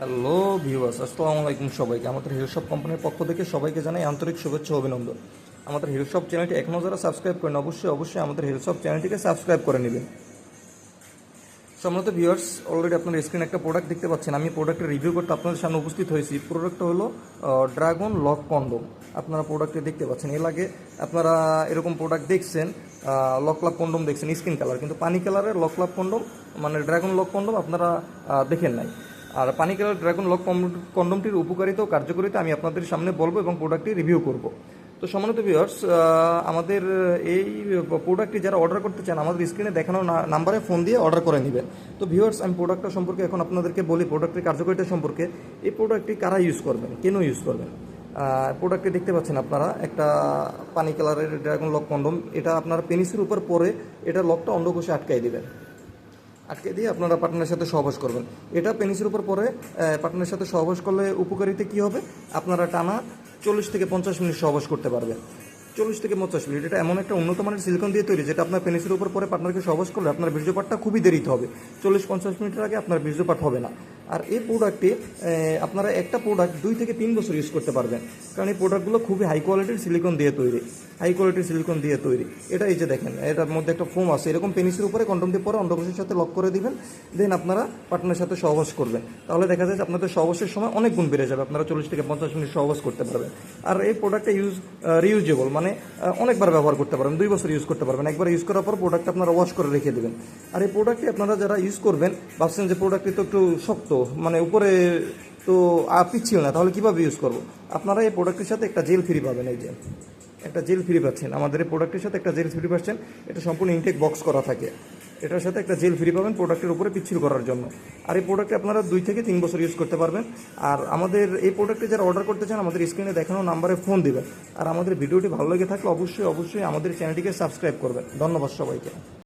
Hello viewers আসসালামু আলাইকুম সবাইকে। আমাদের হিরো শপ কোম্পানির পক্ষ থেকে সবাইকে জানাই আন্তরিক শুভেচ্ছা অভিনন্দন। আমাদের হিরো শপ চ্যানেলটি এখনও যারা সাবস্ক্রাইব করেন, অবশ্যই অবশ্যই আমাদের হিরো শপ চ্যানেলটিকে সাবস্ক্রাইব করে নেবেন। সম্ভবত ভিউয়ার্স অলরেডি আপনার স্ক্রিনে একটা প্রোডাক্ট দেখতে পাচ্ছেন। আমি প্রোডাক্টের রিভিউ করতে আপনাদের সামনে উপস্থিত হয়েছি। প্রোডাক্টটা হলো ড্রাগন লক কন্ডোম আপনারা প্রোডাক্টে দেখতে পাচ্ছেন। এর আগে আপনারা এরকম প্রোডাক্ট দেখছেন লক লাভ কন্ডোম দেখছেন স্কিন কালার কিন্তু পানি কালারের লক লাভ কন্ডোম মানে ড্রাগন লক কন্ডোম আপনারা দেখেন নাই। আর পানি কালার ড্রাগন লক কন্ডমটির উপকারিতা ও কার্যকারিতা আমি আপনাদের সামনে বলব এবং প্রোডাক্টটি রিভিউ করব। তো সম্মানিত ভিউয়ার্স আমাদের এই প্রোডাক্টটি যারা অর্ডার করতে চান, আমাদের স্ক্রিনে দেখানো নাম্বারে ফোন দিয়ে অর্ডার করে নেবেন। তো ভিউয়ার্স আমি প্রোডাক্টটা সম্পর্কে এখন আপনাদেরকে বলি প্রোডাক্টের কার্যকারিতা সম্পর্কে। এই প্রোডাক্টটি কারা ইউজ করবেন? কেন ইউজ করবেন? প্রোডাক্টটি দেখতে পাচ্ছেন আপনারা, একটা পানি কালারের ড্রাগন লক কন্ডম। এটা আপনার পেনিসের উপর পরে এটা লকটা অন্ধকোষে আটকাই দিবেন। আটকে দিয়ে আপনারা পার্টনারের সাথে সহবাস করবেন। এটা পেনিসের উপর পরে পার্টনারের সাথে সহবাস করলে উপকারিতা কী হবে? আপনারা টানা চল্লিশ থেকে পঞ্চাশ মিনিট সহবাস করতে পারবেন। চল্লিশ থেকে পঞ্চাশ মিনিট। এটা এমন একটা উন্নত মানের সিলিকন দিয়ে তৈরি, যেটা আপনার পেনিসের উপর পরে পার্টনারকে সহবাস করলে আপনার বীর্যপাতটা খুবই দেরিতে হবে। চল্লিশ পঞ্চাশ মিনিটের আগে আপনার বীর্যপাত হবে না। আর এই প্রোডাক্টে আপনারা একটা প্রোডাক্ট দুই থেকে তিন বছর ইউজ করতে পারবেন। কারণ এই প্রোডাক্টগুলো খুবই হাই কোয়ালিটির সিলিকন দিয়ে তৈরি। হাই কোয়ালিটির সিলিকন দিয়ে তৈরি। এটা এই যে দেখেন, এটার মধ্যে একটা ফোম আছে। এরকম পেনিসের উপরে কন্ডম দিয়ে পরে অন্ডকোষের সাথে লক করে দিবেন, দেন আপনারা পার্টনারের সাথে সহবাস করবেন। তাহলে দেখা যায় যে আপনাদের সহবাসের সময় অনেক গুণ বেড়ে যাবে। আপনারা চল্লিশ থেকে পঞ্চাশ মিনিট সহবাস করতে পারবেন। আর এই প্রোডাক্টটা ইউজ রিউজেবল মানে অনেকবার ব্যবহার করতে পারবেন, দুই বছর ইউজ করতে পারবেন। একবার ইউজ করার পর প্রোডাক্ট আপনারা ওয়াশ করে রেখে দেবেন। আর এই প্রোডাক্টটি আপনারা যারা ইউজ করবেন, ভাবছেন যে প্রোডাক্টটি তো একটু শক্ত মানে উপরে তো পিচ্ছিল না, তাহলে কীভাবে ইউজ করব? আপনারা এই প্রোডাক্টের সাথে একটা জেল ফ্রি পাবেন এই যে। একটা জেল ফ্রি পাচ্ছেন। আমাদের এই প্রোডাক্টের সাথে একটা জেল ফ্রি পাচ্ছেন। এটা সম্পূর্ণ ইনটেক বক্স করা থাকে। এটার সাথে একটা জেল ফ্রি পাবেন প্রোডাক্টের উপরে পিচ্ছিল করার জন্য। আর এই প্রোডাক্টে আপনারা দুই থেকে তিন বছর ইউজ করতে পারবেন। আর আমাদের এই প্রোডাক্টে যারা অর্ডার করতে চান, আমাদের স্ক্রিনে দেখানো নাম্বারে ফোন দেবেন। আর আমাদের ভিডিওটি ভালো লেগে থাকলে অবশ্যই অবশ্যই আমাদের চ্যানেলটিকে সাবস্ক্রাইব করবেন। ধন্যবাদ সবাইকে।